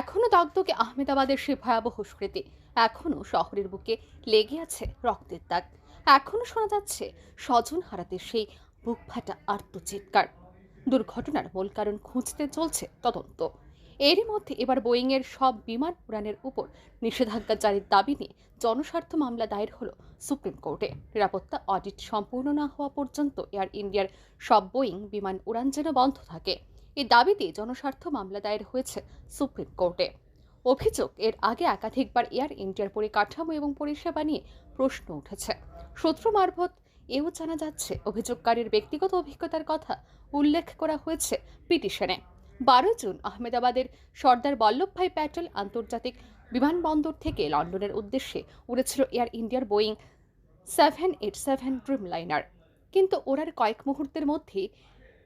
এখনও দগদগে আহমেদাবাদের সে ভয়াবহ স্মৃতি। এখনও শহরের বুকে লেগে আছে রক্তের দাগ। এখনও শোনা যাচ্ছে স্বজন হারাতে সেই বুক ফাটা আর্তচিৎকার দুর্ঘটনার মূল কারণ খুঁজতে চলছে তদন্ত। এরই মধ্যে এবার বোয়িংয়ের সব বিমান উড়ানের উপর নিষেধাজ্ঞা জারির দাবি নিয়ে জনস্বার্থ মামলা দায়ের হলো সুপ্রিম কোর্টে। নিরাপত্তা অডিট সম্পূর্ণ না হওয়া পর্যন্ত এয়ার ইন্ডিয়ার সব বোয়িং বিমান উড়ান যেন বন্ধ থাকে। এই দাবিতে জনস্বার্থ মামলা দায়ের হয়েছে সুপ্রিম কোর্টে। অভিযোগ, এর আগে একাধিকবার এয়ার ইন্ডিয়ার পরিকাঠামো এবং পরিষেবা নিয়ে প্রশ্ন উঠেছে। সূত্র মারফত এও জানা যাচ্ছে, অভিযোগকারীর ব্যক্তিগত অভিজ্ঞতার কথা উল্লেখ করা হয়েছে পিটিশনে। বারো জুন আহমেদাবাদের সর্দার বল্লভভাই প্যাটেল আন্তর্জাতিক বিমানবন্দর থেকে লন্ডনের উদ্দেশ্যে উড়েছিল এয়ার ইন্ডিয়ার Boeing seven eight seven Dreamliner কিন্তু ওরার কয়েক মুহূর্তের মধ্যেই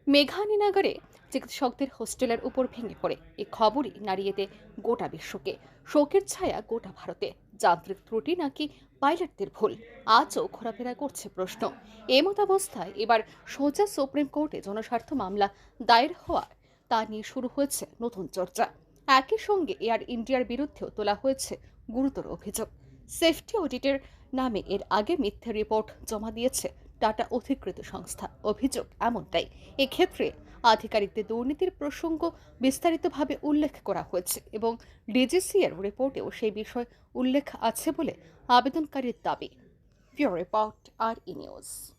মেঘানীনগরে চিকিৎসকদের হোস্টেলের উপর ভেঙে পড়ে। এ খবরই নাড়িয়েতে গোটা বিশ্বকে। শোকের ছায়া গোটা ভারতে। যান্ত্রিক ত্রুটি নাকি পাইলটদের ভুল? আজও ঘোরাফেরা করছে প্রশ্ন। এমতাবস্থায় এবার সোজা সুপ্রিম কোর্টে জনস্বার্থ মামলা দায়ের হওয়া তা নিয়ে শুরু হয়েছে নতুন চর্চা। একই সঙ্গে এয়ার ইন্ডিয়ার বিরুদ্ধেও তোলা হয়েছে গুরুতর অভিযোগ। সেফটি অডিটের নামে এর আগে মিথ্যা রিপোর্ট জমা দিয়েছে টাটা অধিকৃত সংস্থা। অভিযোগ এমনটাই। এক্ষেত্রে আধিকারিকদের দুর্নীতির প্রসঙ্গ বিস্তারিতভাবে উল্লেখ করা হয়েছে এবং ডিজিসিএর রিপোর্টেও সেই বিষয় উল্লেখ আছে বলে আবেদনকারীর দাবি। পিওর রিপোর্ট, আর ই নিউজ।